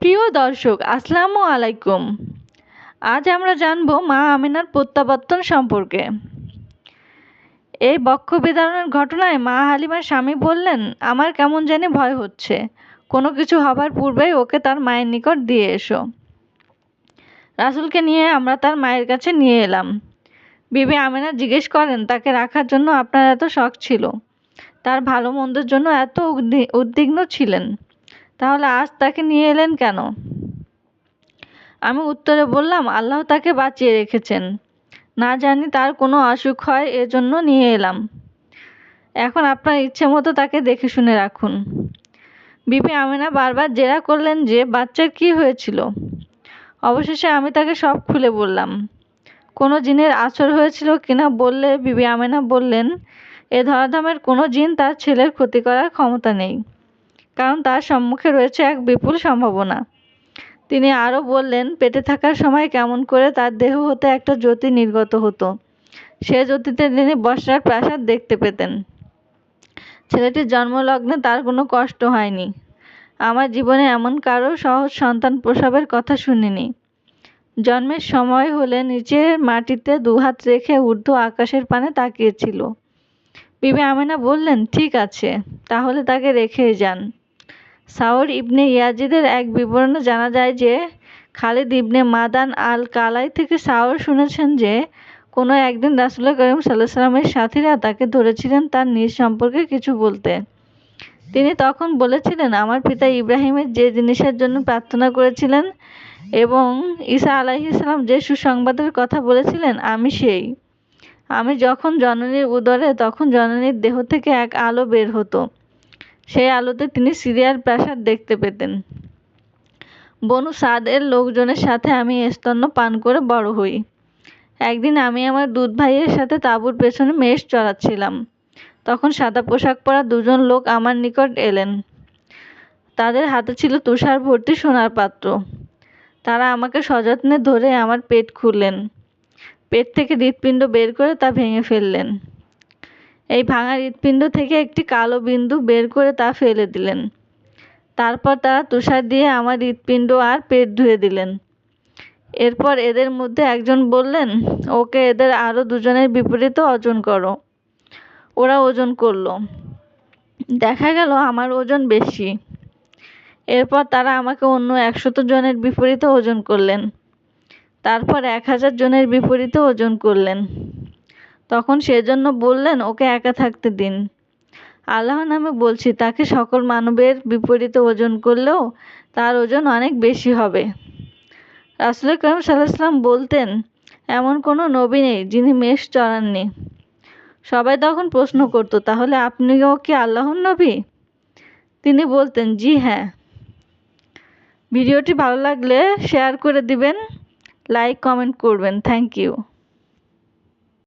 প্রিয় দর্শক, আসসালামু আলাইকুম। আজ আমরা জানব মা আমিনার প্রত্যাবর্তন সম্পর্কে। এই বক্ষ বিদারণের ঘটনায় মা হালিমার স্বামী বললেন, আমার কেমন জানি ভয় হচ্ছে। কোনো কিছু হবার পূর্বেই ওকে তার মায়ের নিকট দিয়ে এসো। রাসুলকে নিয়ে আমরা তার মায়ের কাছে নিয়ে এলাম। বিবি আমিনা জিজ্ঞেস করেন, তাকে রাখার জন্য আপনার এত শখ ছিল। তার ভালো মন্দের জন্য এত উদ্বিগ্ন ছিলেন। তাহলে আজ তাকে নিয়ে এলেন কেন? আমি উত্তরে বললাম, আল্লাহ তাকে বাঁচিয়ে রেখেছেন। না জানি তার কোনো অসুখ হয়, এজন্য নিয়ে এলাম। এখন আপনার ইচ্ছে মতো তাকে দেখে শুনে রাখুন। বিপি আমিনা বারবার জেরা করলেন যে, বাচ্চার কি হয়েছিল? অবশেষে আমি তাকে সব খুলে বললাম। কোনো জিনের আচর হয়েছিল কিনা বললে বিবি আমেনা বললেন, এ ধরাধামের কোনো জিন তার ছেলের ক্ষতি করার ক্ষমতা নেই। কারণ তার সম্মুখে রয়েছে এক বিপুল সম্ভাবনা। তিনি আরও বললেন, পেটে থাকার সময় কেমন করে তার দেহ হতে একটা জ্যোতি নির্গত হতো। সে জ্যোতিতে তিনি বসরার প্রাসাদ দেখতে পেতেন। ছেলেটির জন্মলগ্নে তার কোনো কষ্ট হয়নি। আমার জীবনে এমন কারও সহজ সন্তান প্রসবের কথা শুনিনি। জন্মের সময় হলে নিচের মাটিতে দুহাত রেখে ঊর্ধ্ব আকাশের পানে তাকিয়েছিল। বিবি আমিনা বললেন, ঠিক আছে, তাহলে তাকে রেখেই যান। সাউর ইবনে ইয়াজিদের এক বিবরণে জানা যায় যে, খালিদ ইবনে মাদান আল কালাই থেকে সাউর শুনেছেন যে, কোনো একদিন রাসুল্লাহ করিম সাল্লাহ সাল্লামের সাথীরা তাকে ধরেছিলেন তার নিজ সম্পর্কে কিছু বলতে। তিনি তখন বলেছিলেন, আমার পিতা ইব্রাহিমের যে জিনিসের জন্য প্রার্থনা করেছিলেন এবং ঈসা আলাইসালাম যে সুসংবাদের কথা বলেছিলেন, আমি সেই। আমি যখন জননীর উদরে, তখন জননীর দেহ থেকে এক আলো বের হতো। সেই আলোতে তিনি সিরিয়ার প্রাসাদ দেখতে পেতেন। বনু সাদের লোকজনের সাথে আমি স্তন্য পান করে বড় হই। একদিন আমি আমার দুধ ভাইয়ের সাথে তাঁবুর পেছনে মেষ চড়াচ্ছিলাম। তখন সাদা পোশাক পরা দুজন লোক আমার নিকট এলেন। তাদের হাতে ছিল তুষার ভর্তি সোনার পাত্র। তারা আমাকে সযত্নে ধরে আমার পেট খুললেন। পেট থেকে হৃৎপিণ্ড বের করে তা ভেঙে ফেললেন। এই ভাঙা হৃৎপিণ্ড থেকে একটি কালো বিন্দু বের করে তা ফেলে দিলেন। তারপর তারা তুষার দিয়ে আমার হৃৎপিণ্ড আর পেট ধুয়ে দিলেন। এরপর এদের মধ্যে একজন বললেন, ওকে এদের আরও দুজনের বিপরীতে ওজন করো। ওরা ওজন করল। দেখা গেল আমার ওজন বেশি। এরপর তারা আমাকে অন্য একশত জনের বিপরীতে ওজন করলেন। তারপর এক হাজার জনের বিপরীতে ওজন করলেন। তখন সেজন্য বললেন, ওকে একা থাকতে দিন। আল্লাহ নামে বলছি, তাকে সকল মানবের বিপরীতে ওজন করলেও তার ওজন অনেক বেশি হবে। রাসুল করিম সাল্লাহাম বলতেন, এমন কোনো নবী নেই যিনি মেষ চড়াননি। সবাই তখন প্রশ্ন করত, তাহলে আপনিও কি আল্লাহর নবী? তিনি বলতেন, জি হ্যাঁ। ভিডিওটি ভালো লাগলে শেয়ার করে দিবেন, লাইক, কমেন্ট করবেন। Thank you.